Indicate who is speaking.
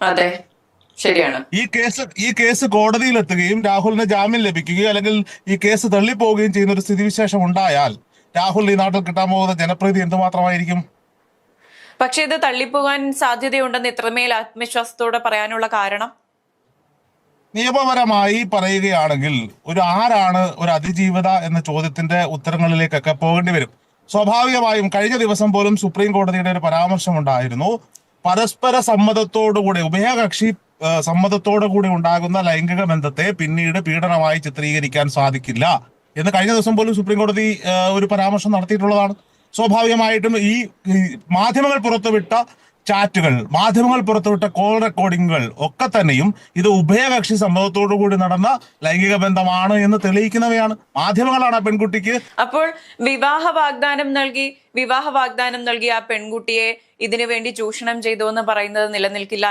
Speaker 1: അതെ. ശരിയാണ്.
Speaker 2: ഈ കേസ് ഈ കേസ് കോടതിയിൽ എത്തുകയും രാഹുലിന് ജാമ്യം ലഭിക്കുകയും അല്ലെങ്കിൽ ഈ കേസ് തള്ളിപ്പോവുകയും ചെയ്യുന്ന ഒരു സ്ഥിതിവിശേഷം ഉണ്ടായാൽ രാഹുൽ ഈ നാട്ടിൽ കിട്ടാൻ പോകുന്ന ജനപ്രീതി എന്തുമാത്രമായിരിക്കും?
Speaker 1: പക്ഷെ ഇത് തള്ളിപ്പോകാൻ സാധ്യതയുണ്ടെന്ന് ഇത്രമേൽ ആത്മവിശ്വാസത്തോടെ പറയാനുള്ള കാരണം?
Speaker 2: നിയമപരമായി പറയുകയാണെങ്കിൽ ഒരു ആരാണ് ഒരു അതിജീവിത എന്ന ചോദ്യത്തിന്റെ ഉത്തരങ്ങളിലേക്കൊക്കെ പോകേണ്ടി വരും. സ്വാഭാവികമായും കഴിഞ്ഞ ദിവസം പോലും സുപ്രീം കോടതിയുടെ ഒരു പരാമർശം ഉണ്ടായിരുന്നു പരസ്പര സമ്മതത്തോടുകൂടി ഉഭയകക്ഷി സമ്മതത്തോടുകൂടി സമ്മതത്തോടു കൂടി ഉണ്ടാകുന്ന ലൈംഗിക ബന്ധത്തെ പിന്നീട് പീഡനമായി ചിത്രീകരിക്കാൻ സാധിക്കില്ല എന്ന് കഴിഞ്ഞ ദിവസം പോലും സുപ്രീം കോടതി ഒരു പരാമർശം നടത്തിയിട്ടുള്ളതാണ്. സ്വാഭാവികമായിട്ടും ഈ മാധ്യമങ്ങൾ പുറത്തുവിട്ട ചാറ്റുകൾ മാധ്യമങ്ങൾ പുറത്തുവിട്ട കോൾ റെക്കോർഡിങ്ങുകൾ ഒക്കെ തന്നെയും ഇത് ഉഭയകക്ഷി സമ്മതത്തോടു കൂടി നടന്ന ലൈംഗിക ബന്ധമാണ് എന്ന് തെളിയിക്കുന്നവയാണ്. മാധ്യമങ്ങളാണ് ആ പെൺകുട്ടിക്ക്.
Speaker 1: അപ്പോൾ വിവാഹ വാഗ്ദാനം നൽകി വിവാഹ വാഗ്ദാനം നൽകി ആ പെൺകുട്ടിയെ ഇതിനു വേണ്ടി ചൂഷണം ചെയ്തു എന്ന് പറയുന്നത് നിലനിൽക്കില്ല.